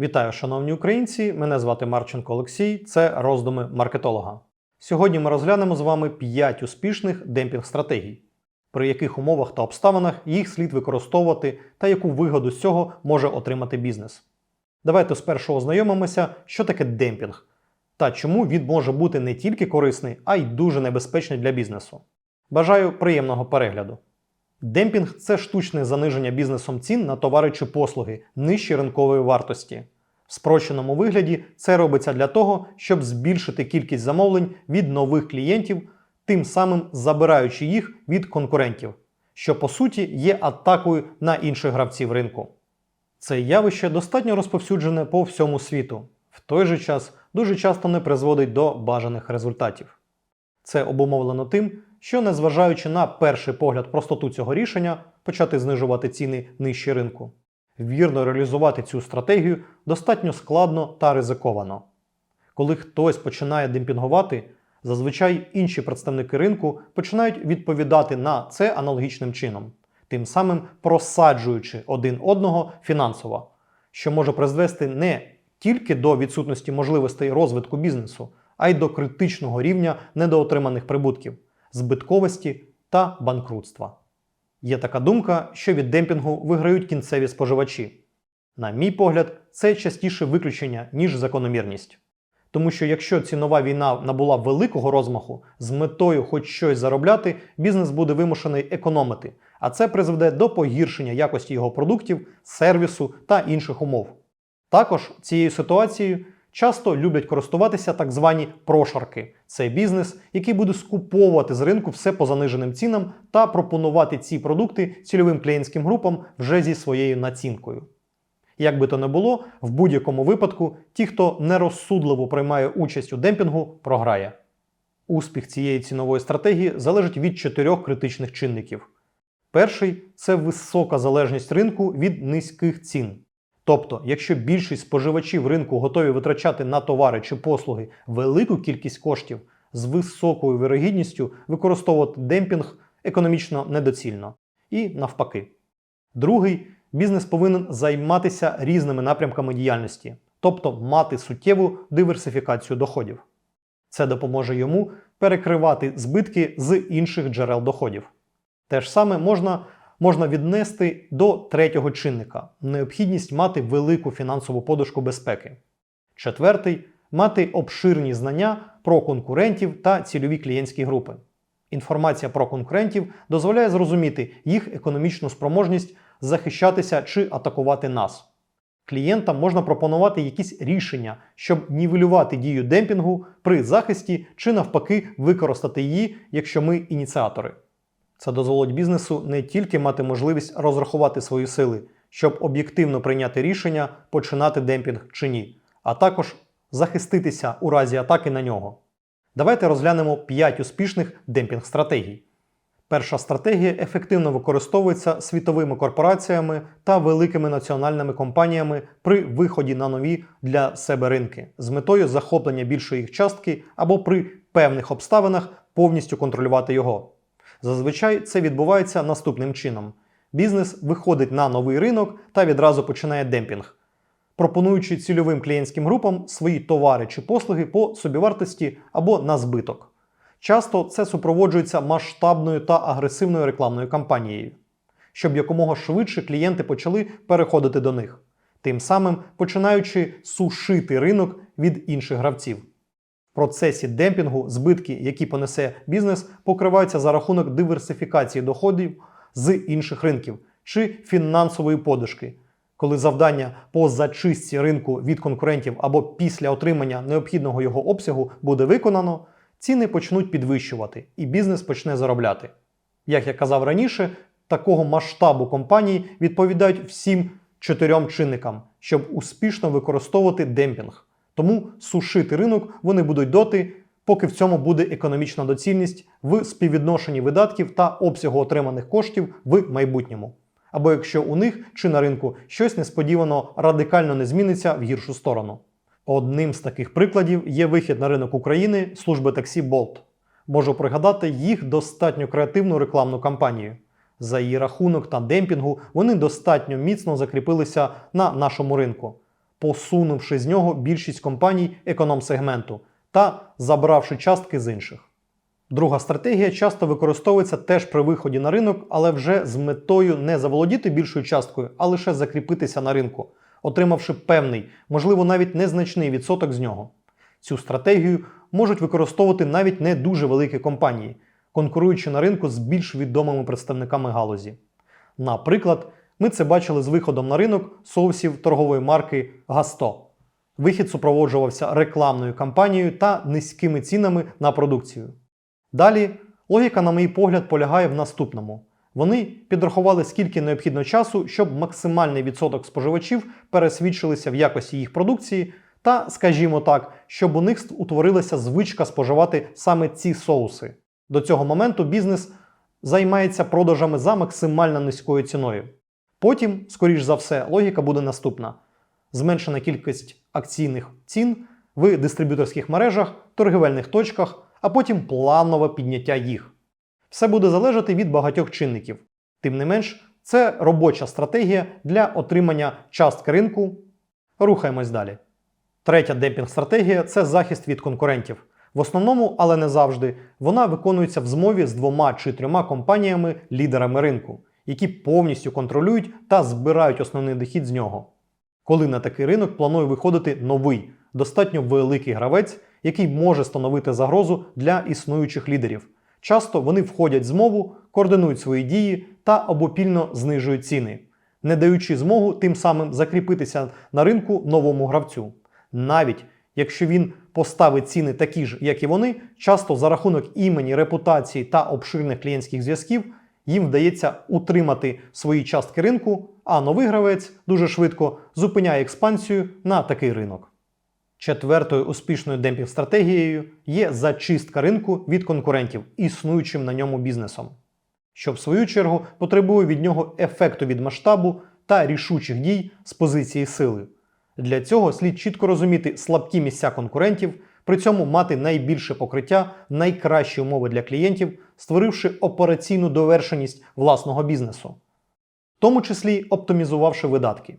Вітаю, шановні українці! Мене звати Марченко Олексій. Це роздуми маркетолога. Сьогодні ми розглянемо з вами 5 успішних демпінг-стратегій, при яких умовах та обставинах їх слід використовувати та яку вигоду з цього може отримати бізнес. Давайте спершу ознайомимося, що таке демпінг та чому він може бути не тільки корисний, а й дуже небезпечний для бізнесу. Бажаю приємного перегляду. Демпінг це штучне заниження бізнесом цін на товари чи послуги нижче ринкової вартості. В спрощеному вигляді це робиться для того, щоб збільшити кількість замовлень від нових клієнтів, тим самим забираючи їх від конкурентів, що по суті є атакою на інших гравців ринку. Це явище достатньо розповсюджене по всьому світу, в той же час дуже часто не призводить до бажаних результатів. Це обумовлено тим, що, незважаючи на перший погляд простоту цього рішення, почати знижувати ціни нижче ринку. Вірно реалізувати цю стратегію достатньо складно та ризиковано. Коли хтось починає демпінгувати, зазвичай інші представники ринку починають відповідати на це аналогічним чином, тим самим просаджуючи один одного фінансово, що може призвести не тільки до відсутності можливостей розвитку бізнесу, а й до критичного рівня недоотриманих прибутків, збитковості та банкрутства. Є така думка, що від демпінгу виграють кінцеві споживачі. На мій погляд, це частіше виключення, ніж закономірність. Тому що якщо цінова війна набула великого розмаху з метою хоч щось заробляти, бізнес буде вимушений економити, а це призведе до погіршення якості його продуктів, сервісу та інших умов. Також цією ситуацією часто люблять користуватися так звані прошарки. Це бізнес, який буде скуповувати з ринку все по заниженим цінам та пропонувати ці продукти цільовим клієнтським групам вже зі своєю націнкою. Як би то не було, в будь-якому випадку ті, хто нерозсудливо приймає участь у демпінгу, програє. Успіх цієї цінової стратегії залежить від чотирьох критичних чинників. Перший це висока залежність ринку від низьких цін. Тобто, якщо більшість споживачів ринку готові витрачати на товари чи послуги велику кількість коштів, з високою вирогідністю використовувати демпінг економічно недоцільно. І навпаки. Другий бізнес повинен займатися різними напрямками діяльності, тобто мати суттєву диверсифікацію доходів. Це допоможе йому перекривати збитки з інших джерел доходів. Те ж саме можна можна віднести до третього чинника необхідність мати велику фінансову подушку безпеки. Четвертий мати обширні знання про конкурентів та цільові клієнтські групи. Інформація про конкурентів дозволяє зрозуміти їх економічну спроможність захищатися чи атакувати нас. Клієнтам можна пропонувати якісь рішення, щоб нівелювати дію демпінгу при захисті чи навпаки використати її, якщо ми ініціатори. Це дозволить бізнесу не тільки мати можливість розрахувати свої сили, щоб об'єктивно прийняти рішення, починати демпінг чи ні, а також захиститися у разі атаки на нього. Давайте розглянемо 5 успішних демпінг-стратегій. Перша стратегія ефективно використовується світовими корпораціями та великими національними компаніями при виході на нові для себе ринки з метою захоплення більшої їх частки або при певних обставинах повністю контролювати його. Зазвичай це відбувається наступним чином: бізнес виходить на новий ринок та відразу починає демпінг, пропонуючи цільовим клієнтським групам свої товари чи послуги по собівартості або на збиток. Часто це супроводжується масштабною та агресивною рекламною кампанією, щоб якомога швидше клієнти почали переходити до них, тим самим починаючи сушити ринок від інших гравців. Процесі демпінгу збитки, які понесе бізнес, покриваються за рахунок диверсифікації доходів з інших ринків чи фінансової подушки, коли завдання по зачистці ринку від конкурентів або після отримання необхідного його обсягу буде виконано, ціни почнуть підвищувати і бізнес почне заробляти. Як я казав раніше, такого масштабу компаній відповідають всім чотирьом чинникам, щоб успішно використовувати демпінг. Тому сушити ринок вони будуть доти, поки в цьому буде економічна доцільність в співвідношенні видатків та обсягу отриманих коштів в майбутньому. Або якщо у них чи на ринку щось несподівано радикально не зміниться в гіршу сторону. Одним з таких прикладів є вихід на ринок України служби таксі Bolt. Можу пригадати їх достатньо креативну рекламну кампанію. За її рахунок та демпінгу вони достатньо міцно закріпилися на нашому ринку посунувши з нього більшість компаній економ-сегменту та забравши частки з інших. Друга стратегія часто використовується теж при виході на ринок, але вже з метою не заволодіти більшою часткою, а лише закріпитися на ринку, отримавши певний, можливо, навіть незначний відсоток з нього. Цю стратегію можуть використовувати навіть не дуже великі компанії, конкуруючи на ринку з більш відомими представниками галузі. Наприклад, ми це бачили з виходом на ринок соусів торгової марки Гасто. Вихід супроводжувався рекламною кампанією та низькими цінами на продукцію. Далі логіка, на мій погляд, полягає в наступному. Вони підрахували, скільки необхідно часу, щоб максимальний відсоток споживачів пересвідчилися в якості їх продукції, та, скажімо так, щоб у них утворилася звичка споживати саме ці соуси. До цього моменту бізнес займається продажами за максимально низькою ціною. Потім, скоріш за все, логіка буде наступна: зменшена кількість акційних цін в дистриб'юторських мережах, торгівельних точках, а потім планове підняття їх. Все буде залежати від багатьох чинників. Тим не менш, це робоча стратегія для отримання частки ринку. Рухаємось далі. Третя демпінг-стратегія це захист від конкурентів. В основному, але не завжди, вона виконується в змові з двома чи трьома компаніями-лідерами ринку, які повністю контролюють та збирають основний дохід з нього. Коли на такий ринок планує виходити новий, достатньо великий гравець, який може становити загрозу для існуючих лідерів. Часто вони входять в змову, координують свої дії та обопільно знижують ціни, не даючи змогу тим самим закріпитися на ринку новому гравцю. Навіть якщо він поставить ціни такі ж, як і вони, часто за рахунок імені, репутації та обширних клієнтських зв'язків їм вдається утримати свої частки ринку, а новий гравець дуже швидко зупиняє експансію на такий ринок. Четвертою успішною демпінг-стратегією є зачистка ринку від конкурентів, існуючим на ньому бізнесом, що в свою чергу потребує від нього ефекту від масштабу та рішучих дій з позиції сили. Для цього слід чітко розуміти слабкі місця конкурентів, при цьому мати найбільше покриття, найкращі умови для клієнтів, створивши операційну довершеність власного бізнесу, в тому числі оптимізувавши видатки.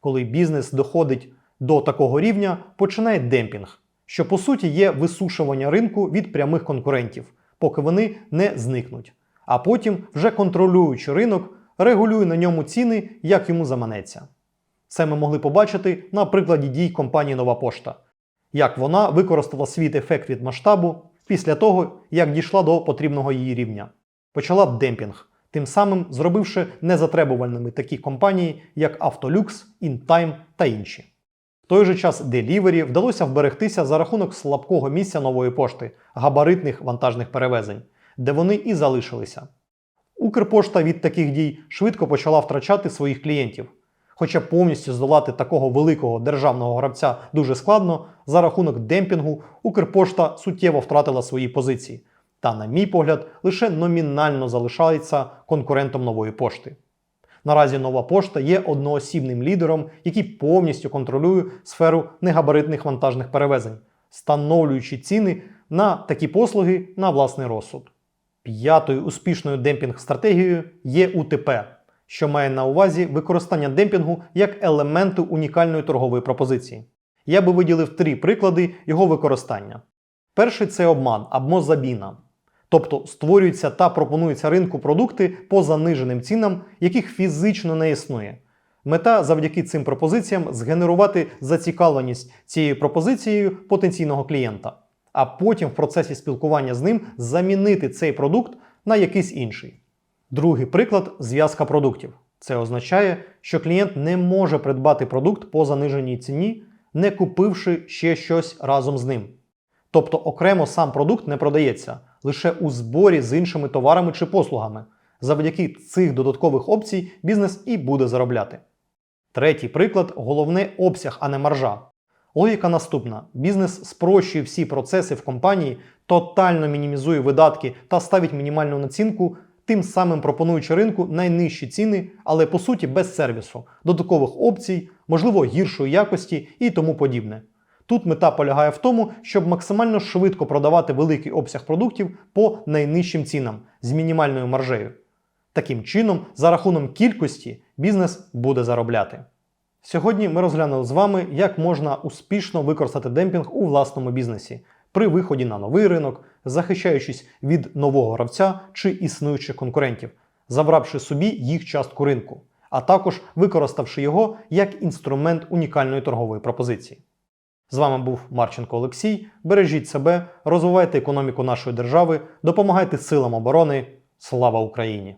Коли бізнес доходить до такого рівня, починає демпінг, що по суті є висушування ринку від прямих конкурентів, поки вони не зникнуть. А потім, вже контролюючи ринок, регулює на ньому ціни, як йому заманеться. Це ми могли побачити на прикладі дій компанії Нова Пошта, як вона використала свій ефект від масштабу після того, як дійшла до потрібного її рівня. Почала демпінг, тим самим зробивши незатребувальними такі компанії, як Автолюкс, InTime та інші. В той же час Delivery вдалося вберегтися за рахунок слабкого місця нової пошти, габаритних вантажних перевезень, де вони і залишилися. Укрпошта від таких дій швидко почала втрачати своїх клієнтів. Хоча повністю здолати такого великого державного гравця дуже складно, за рахунок демпінгу Укрпошта суттєво втратила свої позиції. Та, на мій погляд, лише номінально залишається конкурентом нової пошти. Наразі нова пошта є одноосібним лідером, який повністю контролює сферу негабаритних вантажних перевезень, встановлюючи ціни на такі послуги на власний розсуд. П'ятою успішною демпінг-стратегією є УТП, що має на увазі використання демпінгу як елементу унікальної торгової пропозиції. Я би виділив три приклади його використання. Перший це обман або забіна. Тобто створюються та пропонуються ринку продукти по заниженим цінам, яких фізично не існує. Мета завдяки цим пропозиціям згенерувати зацікавленість цією пропозицією потенційного клієнта, а потім в процесі спілкування з ним замінити цей продукт на якийсь інший. Другий приклад зв'язка продуктів. Це означає, що клієнт не може придбати продукт по заниженій ціні, не купивши ще щось разом з ним. Тобто окремо сам продукт не продається лише у зборі з іншими товарами чи послугами. Завдяки цих додаткових опцій бізнес і буде заробляти. Третій приклад головне обсяг, а не маржа. Логіка наступна: бізнес спрощує всі процеси в компанії, тотально мінімізує видатки та ставить мінімальну націнку, тим самим пропонуючи ринку найнижчі ціни, але по суті без сервісу, додаткових опцій, можливо, гіршої якості і тому подібне. Тут мета полягає в тому, щоб максимально швидко продавати великий обсяг продуктів по найнижчим цінам з мінімальною маржею. Таким чином, за рахунок кількості, бізнес буде заробляти. Сьогодні ми розглянули з вами, як можна успішно використати демпінг у власному бізнесі при виході на новий ринок, захищаючись від нового гравця чи існуючих конкурентів, забравши собі їх частку ринку, а також використавши його як інструмент унікальної торгової пропозиції. З вами був Марченко Олексій. Бережіть себе, розвивайте економіку нашої держави, допомагайте силам оборони. Слава Україні!